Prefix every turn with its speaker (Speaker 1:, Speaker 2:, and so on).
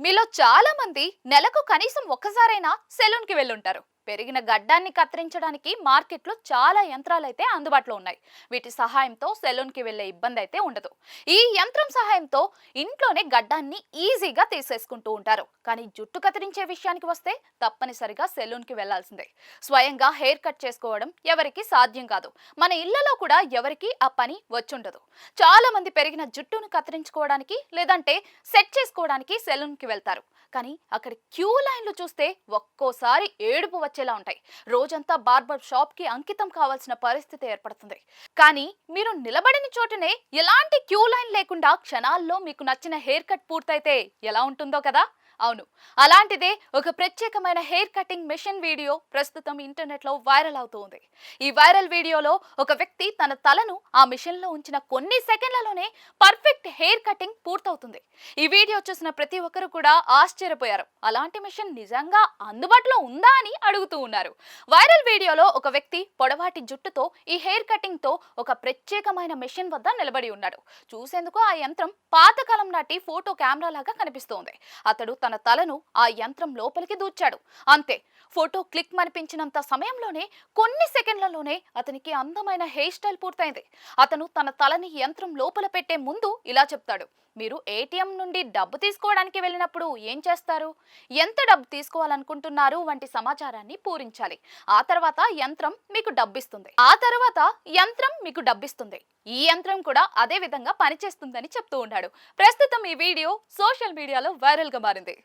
Speaker 1: మీలో చాలా మంది నెలకు కనీసం ఒక్కసారైనా సెలూన్కి వెళ్ళుంటారు. పెరిగిన గడ్డాన్ని కత్తిరించడానికి మార్కెట్లో చాలా యంత్రాలైతే అందుబాటులో ఉన్నాయి. వీటి సహాయంతో సెలూన్కి వెళ్ళే ఇబ్బంది అయితే ఉండదు. ఈ యంత్రం సహాయంతో ఇంట్లోనే గడ్డాన్ని ఈజీగా తీసేసుకుంటూ ఉంటారు. కానీ జుట్టు కత్తిరించే విషయానికి వస్తే తప్పనిసరిగా సెలూన్కి వెళ్ళాల్సిందే స్వయంగా హెయిర్ కట్ చేసుకోవడం ఎవరికి సాధ్యం కాదు. మన ఇళ్ళలో కూడా ఎవరికి ఆ పని వచ్చుండదు. చాలా మంది పెరిగిన జుట్టును కత్తిరించుకోవడానికి లేదంటే సెట్ చేసుకోవడానికి సెలూన్కి వెళ్తారు. కానీ అక్కడ క్యూ లైన్లు చూస్తే ఒక్కోసారి ఏడుపు వచ్చేలా ఉంటాయి. రోజంతా బార్బర్ షాప్కి అంకితం కావాల్సిన పరిస్థితి ఏర్పడుతుంది. కానీ మీరు నిలబడిన చోటనే ఎలాంటి క్యూ లైన్ లేకుండా క్షణాల్లో మీకు నచ్చిన హెయిర్ కట్ పూర్తయితే ఎలా ఉంటుందో కదా? అవును. అలాంటిదే ఒక ప్రత్యేకమైన హెయిర్ కటింగ్ మెషిన్ వీడియో ప్రస్తుతం ఇంటర్నెట్లో వైరల్ అవుతుంది. ఈ వైరల్ వీడియోలో ఒక వ్యక్తి తన తలను ఆ మిషన్లో ఉంచిన కొన్ని సెకండ్లలోనే పర్ఫెక్ట్ హెయిర్ కటింగ్ పూర్తవుతుంది. ఈ వీడియో చూసిన ప్రతి ఒక్కరు కూడా ఆశ్చర్యపోయారు. అలాంటి మిషన్ నిజంగా అందుబాటులో ఉందా అని అడుగుతూ ఉన్నారు. వైరల్ వీడియోలో ఒక వ్యక్తి పొడవాటి జుట్టుతో ఈ హెయిర్ కటింగ్తో ఒక ప్రత్యేకమైన మెషిన్ వద్ద నిలబడి ఉన్నాడు. చూసేందుకు ఆ యంత్రం పాతకాలం నాటి ఫోటో కెమెరా లాగా కనిపిస్తోంది. అతడు తన తలను ఆ యంత్రం లోపలికి దూచాడు అంతే ఫోటో క్లిక్ మనిపించినంత సమయంలోనే కొన్ని సెకండ్లలోనే అతనికి అందమైన హెయిర్ స్టైల్ పూర్తయింది. అతను తన తలని యంత్రం లోపల పెట్టే ముందు ఇలా చెప్తాడు. మీరు ఏటీఎం నుండి డబ్బు తీసుకోవడానికి వెళ్ళినప్పుడు ఏం చేస్తారు? ఎంత డబ్బు తీసుకోవాలనుకుంటున్నారు? వంటి సమాచారాన్ని పూరించాలి. ఆ తర్వాత యంత్రం మీకు డబ్బిస్తుంది. ఆ తర్వాత యంత్రం మీకు డబ్బిస్తుంది. ఈ యంత్రం కూడా అదే విధంగా పనిచేస్తుందని చెప్తూ ఉన్నాడు. ప్రస్తుతం ఈ వీడియో సోషల్ మీడియాలో వైరల్గా మారింది.